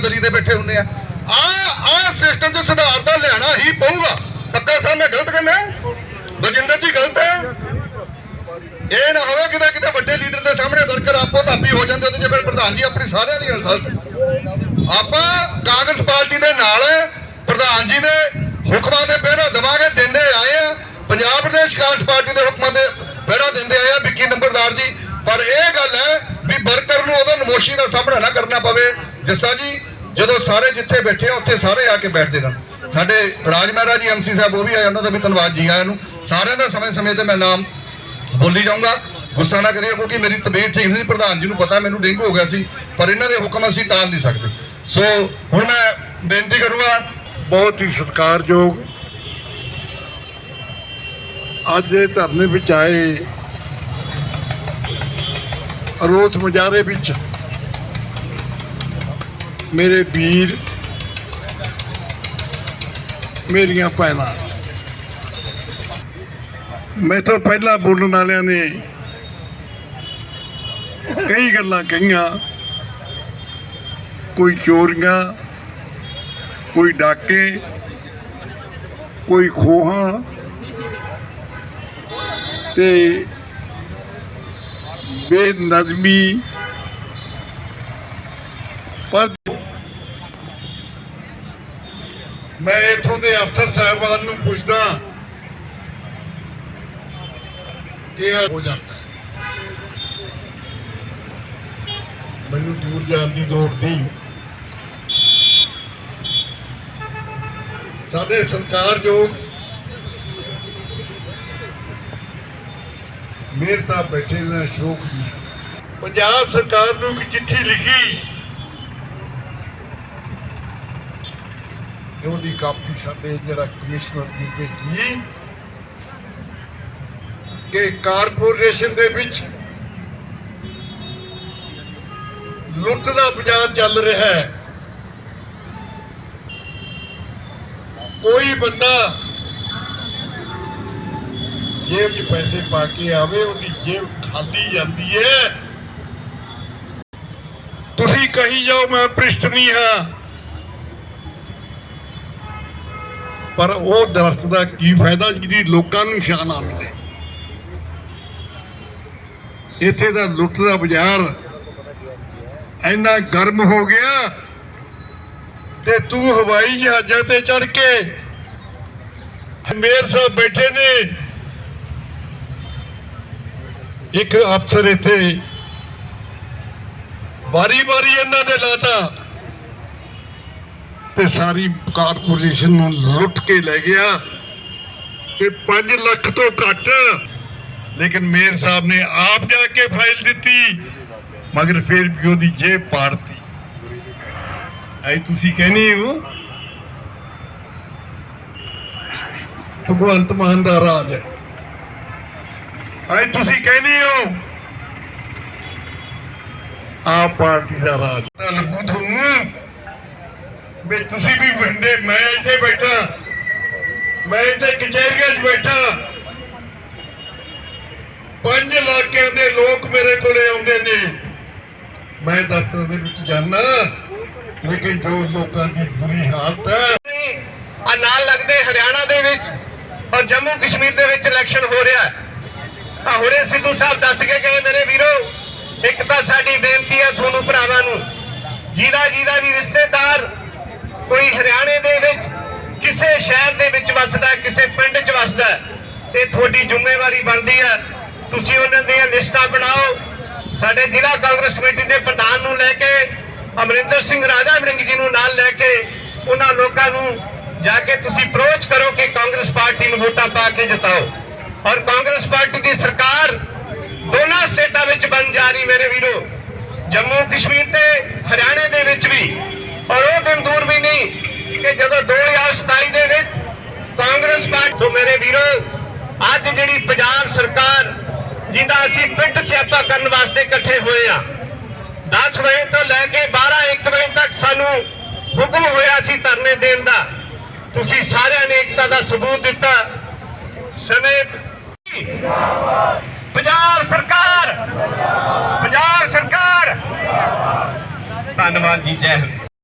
ਦਰੀ ਤੇ ਬੈਠੇ ਹੁੰਦੇ ਆ। ਆ ਆ ਸਿਸਟਮ 'ਚ ਸੁਧਾਰ ਦਾ ਲਿਆਣਾ ਹੀ ਪਊਗਾ। ਪੱਕਾ ਸਾਹਿਬ ਮੈਂ ਗਲਤ ਕਹਿੰਦਾ ਬਜਿੰਦਰ ਜੀ ਗਲਤ ਹੈ ਇਹ ਨਾ ਹੋਵੇ ਕਿਤੇ ਕਿਤੇ ਵੱਡੇ ਲੀਡਰ ਦੇ ਸਾਹਮਣੇ ਵਰਕਰ ਆਪੋ ਤਾਪੀ ਹੋ ਜਾਂਦੇ, ਉਹਦੇ ਜੇ ਫਿਰ ਪ੍ਰਧਾਨ ਜੀ ਆਪਣੀ ਸਾਰਿਆਂ ਦੀ ਇਨਸਲਟ ਆਪਾਂ ਕਾਂਗਰਸ ਪਾਰਟੀ ਦੇ ਨਾਲ ਪ੍ਰਧਾਨ ਜੀ ਦੇ ਹੁਕਮਾਂ ਦੇ ਪਹਿਰਾ ਦਵਾਂਗੇ, ਦਿੰਦੇ ਆਏ ਆ। ਪੰਜਾਬ ਪ੍ਰਦੇਸ਼ ਕਾਂਗਰਸ ਪਾਰਟੀ ਦੇ ਹੁਕਮਾਂ ਦੇ ਪਹਿਰਾ ਦਿੰਦੇ ਆਏ ਆ, ਵਿੱਕੀ ਨੰਬਰਦਾਰ ਜੀ। ਪਰ ਇਹ ਗੱਲ ਹੈ ਵੀ ਵਰਕਰ ਨੂੰ ਉਹਦਾ ਨਮੋਸ਼ੀ ਦਾ ਸਾਹਮਣਾ ਨਾ ਕਰਨਾ ਪਵੇ। ਜੱਸਾ ਜੀ ਜਦੋਂ ਸਾਰੇ ਜਿੱਥੇ ਬੈਠੇ ਆ, ਉੱਥੇ ਸਾਰੇ ਆ ਕੇ ਬੈਠਦੇ ਰਹਿਣ। ਸਾਡੇ ਰਾਜ ਮਹਾਰਾਜ ਜੀ ਐਮਸੀ ਸਾਹਿਬ, ਉਹ ਵੀ ਆਏ, ਉਹਨਾਂ ਦਾ ਵੀ ਧੰਨਵਾਦ ਜੀ ਆਇਆਂ ਨੂੰ। ਸਾਰਿਆਂ ਦਾ ਸਮੇਂ ਸਮੇਂ ਤੇ ਮੈਂ ਨਾਮ ਬੋਲੀ ਜਾਊਂਗਾ। ਗੁੱਸਾ ਨਾ ਕਰਿਓ, ਕਿਉਂਕਿ ਮੇਰੀ ਤਬੀਅਤ ਠੀਕ ਨਹੀਂ ਸੀ। ਪ੍ਰਧਾਨ ਜੀ ਨੂੰ ਪਤਾ, ਮੈਨੂੰ ਡੇਂਗੂ ਹੋ ਗਿਆ ਸੀ, ਪਰ ਇਹਨਾਂ ਦੇ ਹੁਕਮ ਅਸੀਂ ਟਾਲ ਨਹੀਂ ਸਕਦੇ। ਸੋ, ਹੁਣ ਮੈਂ ਬੇਨਤੀ ਕਰੂੰਗਾ, ਬਹੁਤ ਹੀ ਸਤਿਕਾਰਯੋਗ, ਅੱਜ ਦੇ ਧਰਨੇ ਵਿੱਚ ਆਏ ਰੋਸ ਮੁਜ਼ਾਰੇ ਵਿੱਚ ਮੇਰੇ ਵੀਰ, ਮੇਰੀਆਂ ਭੈਣਾਂ। ਮੈਂ ਤੋਂ ਪਹਿਲਾਂ ਬੋਲਣ ਵਾਲਿਆਂ ਨੇ ਕਈ ਗੱਲਾਂ ਕਹੀਆਂ। ਕੋਈ ਚੋਰੀਆਂ, ਕੋਈ ਡਾਕੇ, ਕੋਈ ਖੋਹਾਂ ਤੇ ਬੇਨਜ਼ਮੀ ਪਰ ਮੈਂ ਇਥੋਂ ਦੇ ਅਫਸਰ ਸਾਹਿਬਾਨ ਨੂੰ ਪੁੱਛਦਾ ਇਹ ਹੋ ਜਾਂਦਾ ਮੈਨੂੰ ਦੂਰ ਜਾਣ ਦੀ ਲੋੜ ਨਹੀਂ। ਸਾਡੇ ਸਤਿਕਾਰਯੋਗ ਮੇਰ ਸਾਹਿਬ ਬੈਠੇ ਨੇ ਅਸ਼ੋਕ ਜੀ। ਪੰਜਾਬ ਸਰਕਾਰ ਨੂੰ ਇੱਕ ਚਿੱਠੀ ਲਿਖੀ। ਤੇ ਉਹਦੀ ਕਾਪੀ ਸਾਡੇ ਜਿਹੜਾ ਕਮਿਸ਼ਨਰ ਨੂੰ ਭੇਜੀ ਕਿ ਕਾਰਪੋਰੇਸ਼ਨ ਦੇ ਵਿੱਚ ਲੁੱਟ ਦਾ ਬਾਜ਼ਾਰ ਚੱਲ ਰਿਹਾ ਹੈ। ਕੋਈ ਬੰਦਾ ਜੇਬ 'ਚ ਪੈਸੇ ਪਾ ਕੇ ਆਵੇ, ਉਹਦੀ ਜੇਬ ਖਾਲੀ ਜਾਂਦੀ ਹੈ। ਤੁਸੀਂ ਕਹੀ ਜਾਓ, ਮੈਂ ਭ੍ਰਿਸ਼ਟ ਨਹੀਂ ਹਾਂ। ਪਰ ਉਹ ਦਰਖਤ ਦਾ ਕੀ ਫਾਇਦਾ ਜਿਹਦੀ ਲੋਕਾਂ ਨੂੰ ਨਿਸ਼ਾਨ ਨਾ ਮਿਲੇ? ਇੱਥੇ ਦਾ ਲੁੱਟ ਦਾ ਬਾਜ਼ਾਰ ਇੰਨਾ ਗਰਮ ਹੋ ਗਿਆ ਤੇ ਤੂੰ ਹਵਾਈ ਜਹਾਜ਼ਾਂ ਤੇ ਚੜ ਕੇ ਮੇਰ ਸਾਹਿਬ ਬੈਠੇ ਨੇ। ਇੱਕ ਅਫਸਰ ਇੱਥੇ ਵਾਰੀ ਵਾਰੀ ਇਹਨਾਂ ਦੇ ਲਾਤਾ। ਤੇ ਸਾਰੀ ਕਾਰਪੋਰੇਸ਼ਨ ਨੂੰ ਲੁੱਟ ਕੇ ਲੈ ਗਿਆ ਤੇ 5 ਲੱਖ ਤੋਂ ਘੱਟ। ਲੇਕਿਨ ਮੇਅਰ ਸਾਹਿਬ ਨੇ ਆਪ ਜਾ ਕੇ ਫਾਈਲ ਦਿੱਤੀ, ਮਗਰ ਫਿਰ ਵੀ ਉਹਦੀ ਜੇਬ ਪਾੜਤੀ। ਐ ਤੁਸੀਂ ਕਹਿੰਦੇ ਹੋ? ਭਗਵੰਤ ਮਾਨ ਦਾ ਰਾਜ ਹੈ। ਐ ਤੁਸੀਂ ਕਹਿੰਦੇ ਹੋ? ਆਪ ਪਾਰਟੀ ਦਾ ਰਾਜ ਵੀ ਤੁਸੀਂ ਵੀ ਵੰਡੇ, ਮੈਂ ਇੱਥੇ ਬੈਠਾ। ਮੈਂ ਇੱਥੇ ਕਚਹਿਰੀਆਂ 'ਚ ਬੈਠਾ। ਪੰਜ ਇਲਾਕਿਆਂ ਦੇ ਲੋਕ ਮੇਰੇ ਕੋਲੇ ਆਉਂਦੇ ਨੇ। ਮੈਂ ਦਫ਼ਤਰ ਦੇ ਵਿੱਚ ਜਾਣਾ ਲੇਕਿਨ ਜੋ ਲੋਕਾਂ ਦੀ ਬੁਰੀ ਹਾਲਤ ਹੈ। ਆ ਨਾਲ ਲੱਗਦੇ ਹਰਿਆਣਾ ਦੇ ਵਿੱਚ ਔਰ ਜੰਮੂ ਕਸ਼ਮੀਰ ਦੇ ਵਿੱਚ ਇਲੈਕਸ਼ਨ ਹੋ ਰਿਹਾ ਹੈ। ਆ ਹੁਣੇ ਸਿੱਧੂ ਸਾਹਿਬ ਦੱਸ ਕੇ ਗਏ ਮੇਰੇ ਵੀਰੋ, ਇੱਕ ਤਾਂ ਸਾਡੀ ਬੇਨਤੀ ਹੈ ਤੁਹਾਨੂੰ ਭਰਾਵਾਂ ਨੂੰ। ਜਿਹਦਾ ਜਿਹਦਾ ਵੀ ਰਿਸ਼ਤੇਦਾਰ ਕੋਈ ਹਰਿਆਣੇ ਦੇ ਵਿੱਚ, ਕਿਸੇ ਸ਼ਹਿਰ ਦੇ ਵਿੱਚ ਵੱਸਦਾ ਕਿਸੇ ਪਿੰਡ 'ਚ ਵੱਸਦਾ ਇਹ ਤੁਹਾਡੀ ਜ਼ਿੰਮੇਵਾਰੀ ਬਣਦੀ ਹੈ। ਤੁਸੀਂ ਉਹਨਾਂ ਦੀਆਂ ਲਿਸਟਾਂ ਬਣਾਓ। ਸਾਡੇ ਜ਼ਿਲ੍ਹਾ ਕਾਂਗਰਸ ਕਮੇਟੀ ਦੇ ਪ੍ਰਧਾਨ ਨੂੰ ਲੈ ਕੇ, ਅਮਰਿੰਦਰ ਸਿੰਘ ਰਾਜਾ ਵੜਿੰਗ ਜੀ ਨੂੰ ਨਾਲ ਲੈ ਕੇ, ਉਹਨਾਂ ਲੋਕਾਂ ਨੂੰ ਜਾ ਕੇ ਤੁਸੀਂ ਅਪਰੋਚ ਕਰੋ ਕਿ ਕਾਂਗਰਸ ਪਾਰਟੀ ਨੂੰ ਵੋਟਾਂ ਪਾ ਕੇ ਜਿਤਾਓ। ਔਰ ਕਾਂਗਰਸ ਪਾਰਟੀ ਦੀ ਸਰਕਾਰ ਦੋਨਾਂ ਸਟੇਟਾਂ ਵਿੱਚ ਬਣ ਜਾ ਰਹੀ ਮੇਰੇ ਵੀਰੋ। ਜੰਮੂ ਕਸ਼ਮੀਰ ਤੇ ਹਰਿਆਣੇ ਦੇ ਵਿੱਚ ਵੀ ਔਰ ਉਹ ਦਿਨ ਦੂਰ ਵੀ ਨਹੀਂ ਕਿ ਜਦੋਂ 2027 ਦੇ ਵਿੱਚ ਕਾਂਗਰਸ ਪਾਰਟੀ ਸੋ ਮੇਰੇ ਵੀਰੋ, ਅੱਜ ਜਿਹੜੀ ਪੰਜਾਬ ਸਰਕਾਰ ਜਿਹਦਾ ਅਸੀਂ ਪਿੱਟ ਸਿਆਪਾ ਕਰਨ ਵਾਸਤੇ ਇਕੱਠੇ ਹੋਏ ਆ 10 ਵਜੇ ਤੋਂ ਲੈ ਕੇ 12 1 ਵਜੇ ਤੱਕ ਸਾਨੂੰ ਹੁਕਮ ਹੋਇਆ ਸੀ ਧਰਨੇ ਦੇਣ ਦਾ। ਤੁਸੀਂ ਸਾਰਿਆਂ ਨੇ ਏਕਤਾ ਦਾ ਸਬੂਤ ਦਿੱਤਾ। ਸਮੇਂ ਪੰਜਾਬ ਸਰਕਾਰ ਪੰਜਾਬ ਸਰਕਾਰ। ਧੰਨਵਾਦ ਜੀ, ਜੈ ਹਿੰਦ।